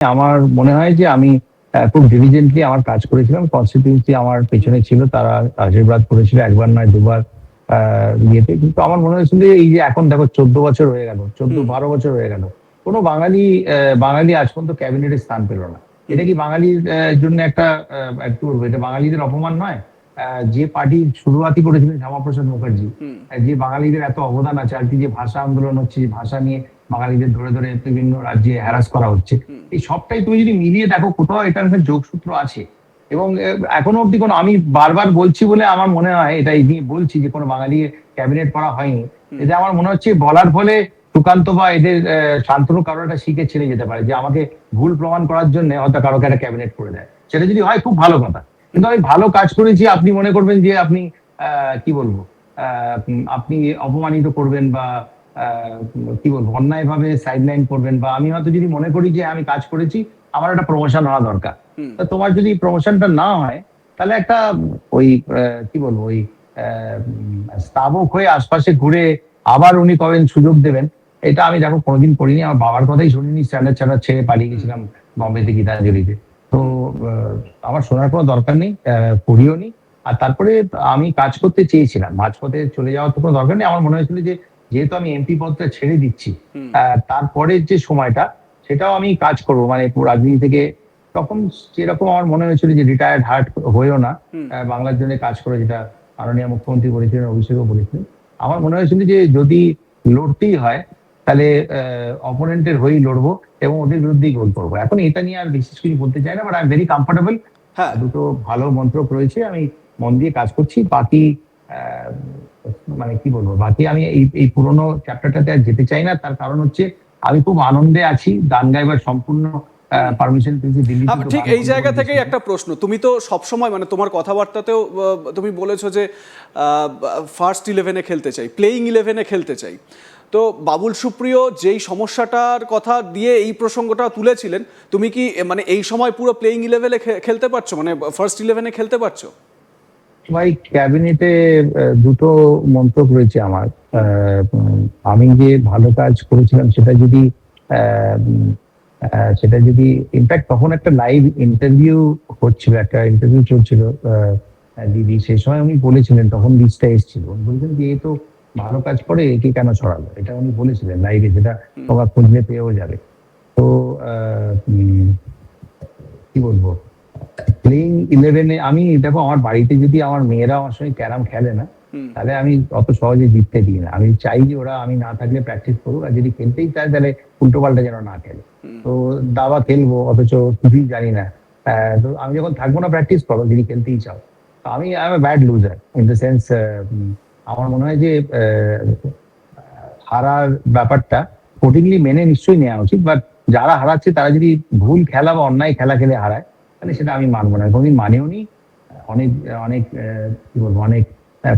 আমার মনে হয় যে আমি খুব ডিলিজেন্টলি আমার কাজ করেছিলাম। কনস্টিটিউন্সি আমার পেছনে ছিল তারা আশীর্বাদ করেছিল একবার নয় দুবার ইয়েতে। কিন্তু আমার মনে হয়েছিল যে এই যে এখন দেখো চোদ্দ বছর হয়ে গেল চোদ্দ বারো বছর হয়ে গেল। কোনো বাঙালি বাঙালি আজ পর্যন্ত ক্যাবিনেটে স্থান পেল না। এটা কি বাঙালির জন্য একটা একটু এটা বাঙালিদের অপমান নয়। আহ, যে পার্টি শুরুয়াতি করেছিলেন শ্যামাপ্রসাদ মুখার্জি যে বাঙালিদের এত অবদান আছে আর কি যে ভাষা আন্দোলন হচ্ছে যে ভাষা নিয়ে বাঙালিদের ধরে ধরে বিভিন্ন রাজ্যে হ্যারাস করা হচ্ছে। এই সবটাই তুমি যদি মিলিয়ে দেখো কোথাও এটার একটা যোগসূত্র আছে। এবং এখনও অব্দি কোনো আমি বারবার বলছি বলে আমার মনে হয় এটা এই নিয়ে বলছি যে কোনো বাঙালি ক্যাবিনেট করা হয়নি। এটা আমার মনে হচ্ছে বলার ফলে সুকান্ত বা এদের শান্তনু কারও একটা শিখে ছেড়ে যেতে পারে যে আমাকে ভুল প্রমাণ করার জন্য হয়তো কারোকে একটা ক্যাবিনেট করে দেয়। সেটা যদি হয় খুব ভালো কথা। কিন্তু আমি ভালো কাজ করেছি আপনি মনে করবেন যে আপনি আহ, কি বলব আহ, আপনি অপমানিত করবেন বা কি বলব অন্যায় ভাবে সাইডলাইন করবেন বা আমি হয়তো যদি মনে করি যে আমি কাজ করেছি আমার একটা প্রমোশন হওয়া দরকার। তা তোমার যদি প্রমোশনটা না হয় তাহলে একটা ওই কি বলব ওই উম, হয়ে আশপাশে ঘুরে আবার উনি কবেন সুযোগ দেবেন। এটা আমি দেখো কোনোদিন করিনি আমার বাবার কথাই শুনিনি স্ট্যান্ডার্ড ছাড়া ছেড়ে পালিয়ে গেছিলাম বম্বেতে গীতাঞ্জলিতে। তো আমার শোনার কোনো দরকার নেই পড়িও নি। আর তারপরে আমি কাজ করতে চেয়েছিলাম মাঝপথে চলে যাওয়ার তো কোনো দরকার নেই। আমার মনে হয়েছিল যে যেহেতু আমি এমপি পদটা ছেড়ে দিচ্ছি তারপরের যে সময়টা সেটাও আমি কাজ করব। মানে রাজনীতি থেকে তখন যেরকম আমার মনে হয়েছিল যে রিটায়ার্ড হার্ট হয়েও না বাংলার জন্য কাজ করে যেটা মাননীয় মুখ্যমন্ত্রী বলেছিলেন অভিষেকও বলেছিলেন। আমার মনে হয়েছিল যে যদি লড়তেই হয় তাহলে অপোনেন্টের হয়েই লড়বো এবং ওদের বিরুদ্ধেই গোল করব। এখন এটা নিয়ে আর বিশেষ কিছু বলতে চাই না but I am very comfortable হ্যাঁ। দুটো ভালো মন্ত্রক রয়েছে আমি মন দিয়ে কাজ করছি। বাকি আহ, মানে কি বলব বাকি আমি এই এই পুরোনো চ্যাপ্টারটাতে আর যেতে চাই না। তার কারণ হচ্ছে আমি খুব আনন্দে আছি গান গাইবার সম্পূর্ণ পারমিশন পেয়েছি দিল্লি ঠিক এই জায়গা থেকেই একটা প্রশ্ন তুমি তো সবসময় মানে তোমার কথাবার্তাতেও তুমি বলেছ যে ফার্স্ট ইলেভেনে খেলতে চাই প্লেইং ইলেভেনে খেলতে চাই। তো বাবুল সুপ্রিয় যেই সমস্যাটার কথা দিয়ে এই প্রসঙ্গটা তুলেছিলেন তুমি কি মানে এই সময় পুরো প্লেইং ইলেভেনে খেলতে পারছ? মানে ফার্স্ট ইলেভেনে খেলতে পারছ? ভাই ক্যাবিনেটে দুটো মন্ত্রক রয়েছে আমার। আমি যে ভালো কাজ করেছিলাম সেটা যদি সেটা যদি ইনফ্যাক্ট তখন একটা লাইভ ইন্টারভিউ হচ্ছিল একটা ইন্টারভিউ চলছিল দিদি। সেই সময় উনি বলেছিলেন তখন লিস্টটা এসেছিল। উনি বলেছেন যে এ তো ভালো কাজ করে একে কেন ছড়ালো? এটা উনি বলেছিলেন লাইভে যেটা। তোমরা খুঁজলে পেয়েও যাবে। তো কি বলব? প্লেইং ইলেভেনে আমি দেখো আমার বাড়িতে যদি আমার মেয়েরা আমার সঙ্গে ক্যারাম খেলে না তাহলে আমি অত সহজে জিততে দিই না। আমি চাই যে ওরা আমি না থাকলে প্র্যাকটিস করুক আর যদি খেলতেই চায় তাহলে উল্টো পাল্টা যেন না খেলে। তো দাবা খেলব অথচ কিছুই জানি না। তো আমি যখন থাকব না প্র্যাকটিস করো যদি খেলতেই চাও। তো আমি I am bad loser in the sense আমার মনে হয় যে হারার ব্যাপারটা কঠিনলি মেনে নিশ্চয়ই নেওয়া উচিত বাট যারা হারাচ্ছে তারা যদি ভুল খেলা বা অন্যায় খেলা খেলে হারায় তাহলে সেটা আমি মানবো না। কোনদিন মানেও নি। অনেক অনেক কি বলব, অনেক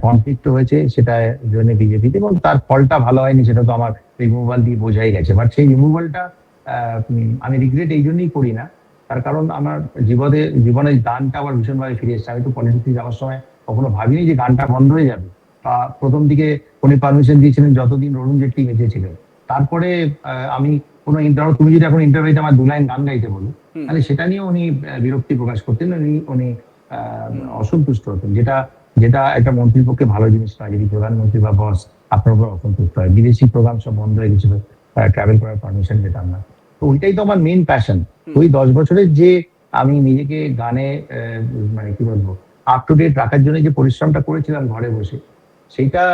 কনফ্লিক্ট হয়েছে সেটা জন্য বিজেপিতে এবং তার ফলটা ভালো হয়নি সেটা তো আমার রিমুভাল দিয়ে বোঝাই গেছে। বাট সেই রিমুভালটা আমি রিগ্রেট এই জন্যই করি না। তার কারণ আমার জীবনে জীবনের গানটা আবার ভীষণভাবে ফিরে এসেছে। আমি তো পলিটিক্সে যাওয়ার সময় কখনো ভাবিনি যে গানটা বন্ধ হয়ে যাবে। বা প্রথম দিকে উনি পারমিশন দিয়েছিলেন যতদিন অরুণ জেটলি বেঁচে ছিলেন। তারপরে আমি কোনো ধরো তুমি যদি এখন ইন্টারভিউতে আমার দু লাইন গান গাইতে বলো। তাহলে সেটা নিয়ে উনি বিরক্তি প্রকাশ করতেন উনি উনি অসন্তুষ্ট হতেন। যেটা যেটা একটা মন্ত্রীর পক্ষে ভালো জিনিস নয় যদি প্রধানমন্ত্রী বা বস আপনার উপর অসন্তুষ্ট হয়। বিদেশি প্রোগ্রাম সব বন্ধ হয়ে গেছিল ট্রাভেল করার পারমিশন পেতাম না। তো ওইটাই তো আমার মেইন প্যাশন ওই দশ বছরের যে আমি নিজেকে গানে মানে কি বলব আপ টু ডেট রাখার জন্য যে পরিশ্রমটা করেছিলাম ঘরে বসে সেটা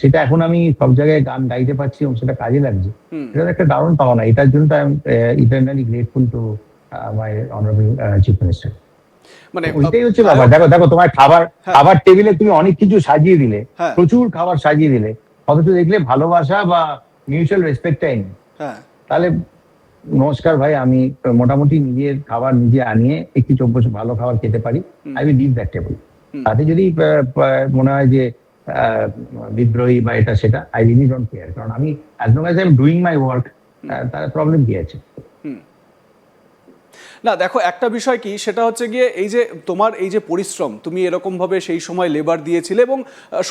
সেটা এখন আমি সব জায়গায় গান গাইতে পারছি এবং সেটা কাজে লাগছে। এটা একটা দারুণ পাওনা। এটার জন্য I am eternally grateful to my honourable chief minister মানে ওইটাই হচ্ছে ব্যাপার। দেখো দেখো তোমার খাবার হ্যাঁ। খাবার টেবিলে তুমি অনেক কিছু সাজিয়ে দিলে। হ্যাঁ। প্রচুর খাবার সাজিয়ে দিলে। অথচ দেখলে ভালোবাসা বা মিউচুয়াল রেসপেক্টটাই নেই। হ্যাঁ। তাহলে নমস্কার ভাই আমি মোটামুটি নিজের খাবার নিজে আনিয়ে একটু চব্বিশ ভালো খাবার খেতে পারি। উইল লিভ দ্যাট টেবল তাতে যদি মনে হয় যে বিদ্রোহী বা এটা সেটা আই রিলি ডোন্ট কেয়ার কারণ আমি as long as I am doing my work তার প্রবলেম কি আছে? না, দেখো, একটা বিষয় কি, সেটা হচ্ছে গিয়ে এই যে তোমার এই যে পরিশ্রম, তুমি এরকম ভাবে সেই সময় লেবার দিয়েছিলে এবং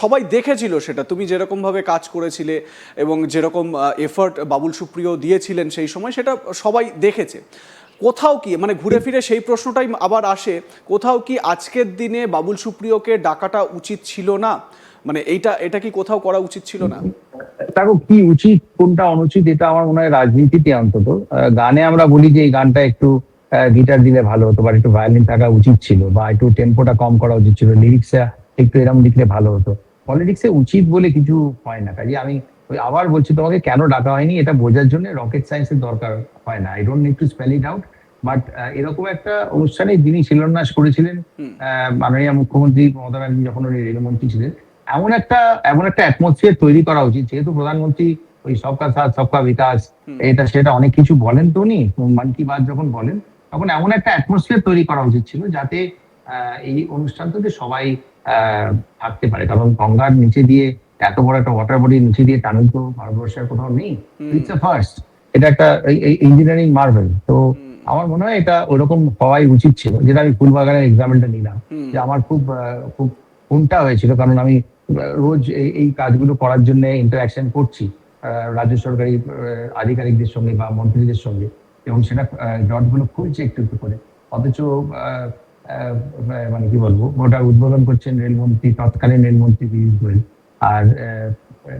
সবাই দেখেছিল সেটা। তুমি যেরকম ভাবে কাজ করেছিলে এবং যেরকম এফার্ট বাবুল সুপ্রিয় দিয়েছিলেন সেই সময়, সেটা সবাই দেখেছে। কোথাও কি মানে ঘুরে ফিরে সেই প্রশ্নটাই আবার আসে, কোথাও কি আজকের দিনে বাবুল সুপ্রিয়কে ডাকাটা উচিত ছিল না? মানে এইটা এটা কি কোথাও করা উচিত ছিল না? দেখো কি উচিত কোনটা অনুচিত এটা আমার মনে হয় রাজনীতিতে অন্তত। গানে আমরা বলি যে এই গানটা একটু গিটার দিলে ভালো হতো বা একটু ভায়োলিন থাকা উচিত ছিল বা একটু টেম্পোটা কম করা উচিত ছিল লিরিক্সে একটু এরকম লিখলে ভালো হতো। পলিটিক্সে উচিত বলে কিছু হয় না কাজে আমি ওই আবার বলছি তোমাকে কেন ডাকা হয়নি? এটা বোঝার জন্য রকেট সায়েন্সের দরকার হয় না। I don't need to spell it out but এরকম একটা অনুষ্ঠানে যিনি শিলান্যাস করেছিলেন আহ, মাননীয় মুখ্যমন্ত্রী মমতা ব্যানার্জি যখন উনি রেলমন্ত্রী ছিলেন এমন একটা এমন একটা অ্যাটমসফিয়ার তৈরি করা উচিত। যেহেতু প্রধানমন্ত্রী ওই সবকা সাথ সবকা বিকাশ এটা সেটা অনেক কিছু বলেন তো উনি মন কি বাত যখন বলেন তখন এমন একটা অ্যাটমসফিয়ার তৈরি করা উচিত ছিল যাতে এই অনুষ্ঠানটাতে সবাই আহ, থাকতে পারে। কারণ গঙ্গার নিচে দিয়ে এত বড় একটা ওয়াটার বডি নিচে দিয়ে টানেল তো ভারতবর্ষের কোথাও নেই। ইটস আ ফার্স্ট এটা একটা ইঞ্জিনিয়ারিং মার্ভেল তো আমার মনে হয় এটা ওরকম হওয়াই উচিত ছিল। যেটা আমি ফুলবাগানের এক্সাম্পলটা নিলাম। যে আমার খুব খুব কোনটা হয়েছিল। কারণ আমি রোজ এই- এই কাজগুলো করার জন্য ইন্টারাকশন করছি রাজ্য সরকারি আধিকারিকদের সঙ্গে বা মন্ত্রীদের সঙ্গে। এবং সেটা জটগুলো খুলছে একটু একটু করে। অথচ মানে কি বলব ওটা উদ্বোধন করছেন রেলমন্ত্রী তৎকালীন রেলমন্ত্রী পীযূষ গোয়েল। আর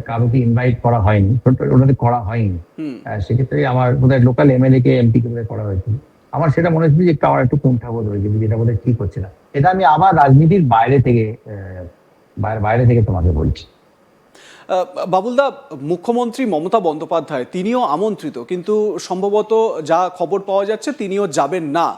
কারোকে ইনভাইট করা হয়নি ওটাতে করা হয়নি। সেক্ষেত্রে আমার বোধহয় লোকাল এমএলএ কে এমপি কে করা হয়েছিল। আমার সেটা মনে হচ্ছিল যে একটু আমার একটু কুণ্ঠাবোধ হয়েছিল যেটা বোধহয় ঠিক হচ্ছে না। এটা আমি আবার রাজনীতির বাইরে থেকে আহ, বাইরে- বাইরে থেকে তোমাকে বলছি। বাবুলদা মুখ্যমন্ত্রী মমতা বন্দ্যোপাধ্যায় তিনিও আমন্ত্রিত কিন্তু সম্ভবত যা খবর পাওয়া যাচ্ছে তিনিও যাবেন না।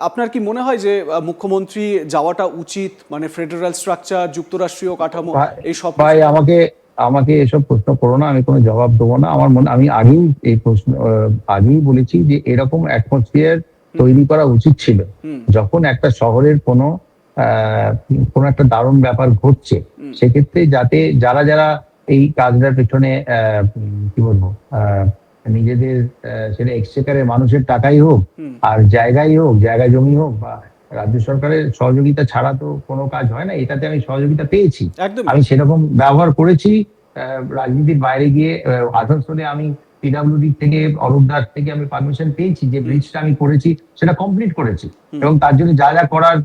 আপনার কি মনে হয় যে মুখ্যমন্ত্রী যাওয়াটা উচিত? মানে ফেডারেল স্ট্রাকচার যুক্তরাষ্ট্রীয় কাঠামো এই সব ভাই আমাকে আমাকে এসব প্রশ্ন করো না আমি কোনো জবাব দেবো না। আমার মনে আমি আগেই এই প্রশ্ন আগেই বলেছি যে এরকম অ্যাটমসফিয়ার তৈরি করা উচিত ছিল। যখন একটা শহরের কোনো কোনো একটা দারুণ ব্যাপার ঘটছে। সেক্ষেত্রে যাতে যারা যারা এই কাজটার পেছনে আহ, কি বলব নিজেদের সেটা এক্সচেকারের মানুষের টাকাই হোক আর জায়গাই হোক জায়গা জমি হোক বা রাজ্য সরকারের সহযোগিতা ছাড়া তো কোনো কাজ হয় না এটাতে আমি সহযোগিতা পেয়েছি। আমি সেরকম ব্যবহার করেছি আহ, রাজনীতির বাইরে গিয়ে আসানসোলে আমি পিডাব্লিউডি থেকে অরূপ দাস থেকে আমি পারমিশন পেয়েছি যে ব্রিজটা আমি করেছি সেটা কমপ্লিট করেছি। এবং তার জন্য যা যা করার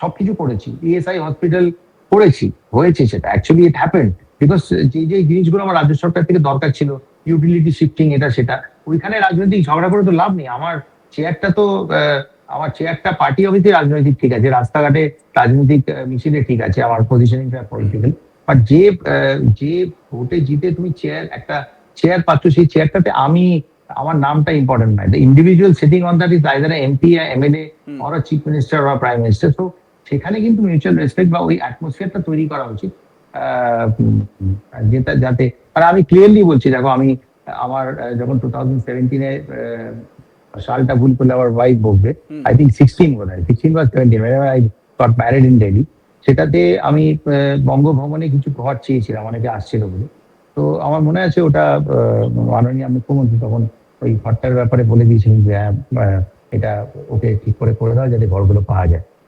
সবকিছু করেছি ইএসআই হসপিটাল করেছি হয়েছে সেটা। অ্যাকচুয়ালি ইট হ্যাপেন বিকজ যে যে জিনিসগুলো আমার রাজ্য সরকার থেকে দরকার ছিল ইউটিলিটি শিফটিং এটা সেটা ওইখানে রাজনৈতিক ঝগড়া করে তো লাভ নেই। আমার চেয়ারটা তো আমার চেয়ারটা পার্টি অফিসে রাজনৈতিক ঠিক আছে রাস্তাঘাটে রাজনৈতিক মিছিলে ঠিক আছে আমার পজিশনিংটা পলিটিক্যাল বাট যে যে ভোটে জিতে তুমি চেয়ার একটা চেয়ার পাচ্ছ সেই চেয়ারটাতে আমি আমার নামটা ইম্পর্টেন্ট নয়। The individual sitting on that is either MP MLA. Or chief minister বা প্রাইম মিনিস্টার তো সেখানে কিন্তু মিউচুয়াল রেসপেক্ট বা ওই অ্যাটমসফিয়ারটা তৈরি করা উচিত। যেটা যাতে আর আমি ক্লিয়ারলি বলছি দেখো আমি আমার যখন টু থাউজেন্ড সেভেন্টিনে সালটা ভুল করলে আমার ওয়াইফ বলবে আই থিঙ্ক সিক্সটিন বোধ হয় সিক্সটিন বা seventeen I got married in Delhi সেটাতে আমি বঙ্গভবনে কিছু ঘর চেয়েছিলাম অনেকে আসছিল বলে। তো আমার মনে আছে ওটা মাননীয় মুখ্যমন্ত্রী তখন ওই ঘরটার ব্যাপারে বলে দিয়েছিলেন যে হ্যাঁ, এটা ওকে ঠিক করে করে দাও যাতে ঘরগুলো পাওয়া যায়।